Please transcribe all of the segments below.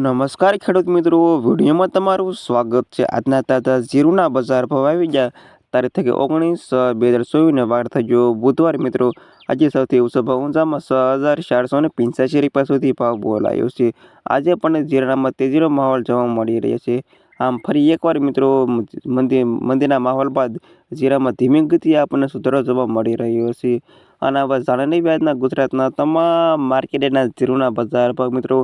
નમસ્કાર ખેડૂત મિત્રો વિડીયોમાં તમારું સ્વાગત છે આજના તાજા જીરુના બજાર ભાવ આવી ગયા તારીખ થઈ ઓગણીસ બે હજાર ચોવીસને વાર થઈ ગયો બુધવાર મિત્રો આજે સૌથી ઓછો ભાવ ઊંચામાં છ હજાર ચારસો ને પંચ્યાસી રૂપિયા સુધી ભાવ બોલાયો છે આજે પણ જીરાનામાં તેજીનો માહોલ જોવા મળી રહ્યો છે આમ ફરી એકવાર મિત્રો મંદિર મંદિરના માહોલ બાદ જીરામાં ધીમી ગતિ આપણને સુધારો જોવા મળી રહ્યો છે આના બાદ જાણવાની વ્યાજના ગુજરાતના તમામ માર્કેટના જીરુના બજાર ભાગ મિત્રો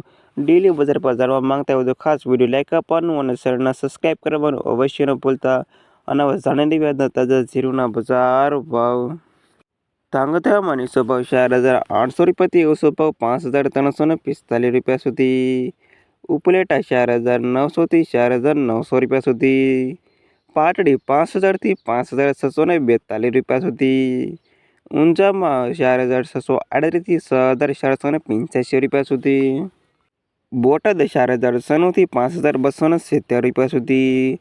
ડેલી બજાર પર જાણવા માંગતા હોય તો ખાસ વિડીયો લાઇક આપવાનું અને ચેનલને સબસ્ક્રાઈબ કરવાનું અવશ્ય ન ભૂલતા અને જાણવાની વ્યાજના તાજા ઝીરુના બજાર ભાવ ધાંગધ્રામાં નીચો ભાવ ચાર હજાર આઠસો રૂપિયાથી ઓછો ભાવ પાંચ હજાર ત્રણસો ને પિસ્તાલીસ રૂપિયા સુધી उपलेट 4900 થી 4900 રૂપિયા સુધી પાટડી 5000 થી 5642 રૂપિયા સુધી ઉંજા 4638 થી 6785 રૂપિયા સુધી બોટદ 4000 થી 5270 રૂપિયા સુધી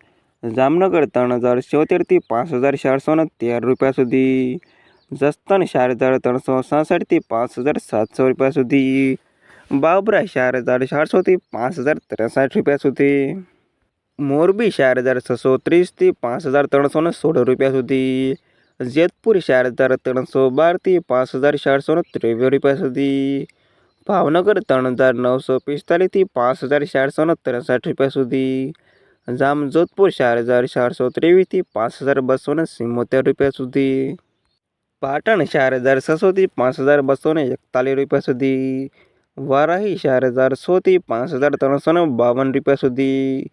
જામનગર 3077 થી 5413 રૂપિયા સુધી જસ્તન 4367 થી 5700 રૂપિયા સુધી बावपुरा 4630 થી 5063 રૂપિયા સુધી મોરબી 4630 થી 5316 રૂપિયા સુધી જેતપુર 4312 થી 5433 રૂપિયા સુધી ભાવનગર 3945 થી 5463 રૂપિયા સુધી જામ જોતપુર 4423 થી 5277 રૂપિયા સુધી પાટણ 4600 થી 5241 રૂપિયા સુધી वरही 145352 रुपया સુધી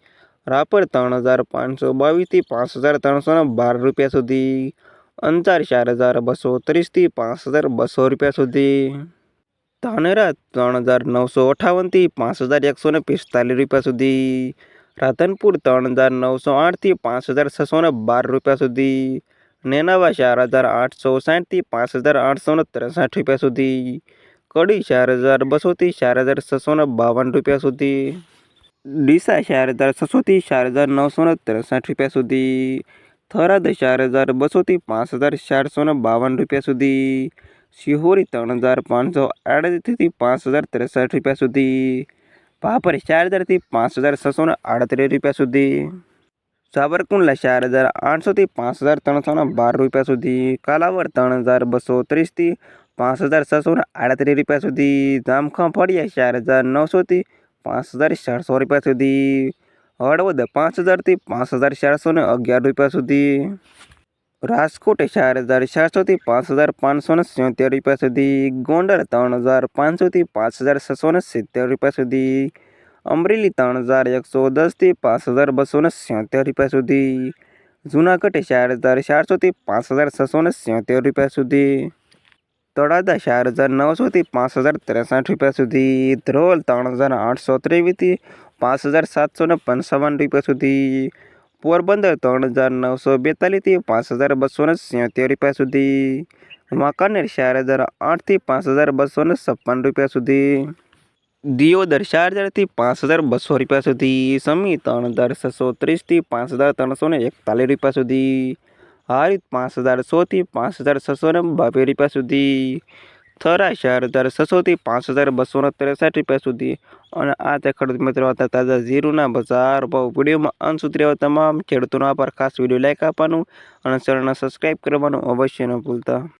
રાપર 3522 થી 5312 રૂપિયા સુધી અંતર 423 થી 5200 રૂપિયા સુધી તાણેરા 3958 થી 5145 રૂપિયા સુધી રાતનપુર 3908 થી 5612 રૂપિયા સુધી નેનાવા 4837 5863 રૂપિયા સુધી કડી 4230 થી 4652 રૂપિયા સુધી ડીસા 4600 થી 4960 રૂપિયા સુધી થરાદ 4200 થી 5452 રૂપિયા સુધી સિહોરી 3500 થી 5063 રૂપિયા સુધી પાપર 4000 થી 5638 રૂપિયા સુધી સાબરકુંડ 4800 થી 5312 રૂપિયા સુધી કલાવર 3230 થી 5638 रुपए સુધી ધામખા પડી છે 4900 થી 5600 रुपए સુધી હડવદ 5000 થી 5411 रुपए સુધી રાસકોટ 4700 થી 5570 रुपए સુધી ગોંડલ 3500 થી 5670 रुपए સુધી અમરેલી 3110 થી 5270 रुपए સુધી જૂનાગઢ 4400 થી 5670 रुपए સુધી તળાજા ચાર હજાર નવસોથી પાંચ હજાર ત્રેસઠ રૂપિયા સુધી ધ્રોલ ત્રણ હજાર આઠસો ત્રેવીસથી પાંચ હજાર સાતસો ને પંચાવન રૂપિયા સુધી પોરબંદર ત્રણ હજાર નવસો બેતાલીસથી પાંચ હજાર બસો ને સિત્તેર રૂપિયા સુધી વાંકાનેર ચાર હજાર આઠથી પાંચ હજાર બસો ને છપ્પન રૂપિયા સુધી દિયોદર ચાર હજારથી પાંચ હજાર બસો રૂપિયા સુધી સમી ત્રણ હજાર છસો ત્રીસથી પાંચ હજાર ત્રણસો ને એકતાલીસ રૂપિયા સુધી હારી પાંચ હજાર સોથી પાંચ હજાર છસો ને બાવીસ રૂપિયા સુધી થરા ચાર હજાર છસોથી પાંચ હજાર બસો ને ત્રેસઠ રૂપિયા સુધી અને આ તે ખેડૂત મિત્રો હતા તાજા ઝીરુના બજાર ભાવ વિડીયોમાં અંત સુધી રહેવા તમામ ખેડૂતોનો પર ખાસ વિડીયો લાઇક આપવાનું અને ચેનલને સબસ્ક્રાઈબ કરવાનું અવશ્ય ન ભૂલતા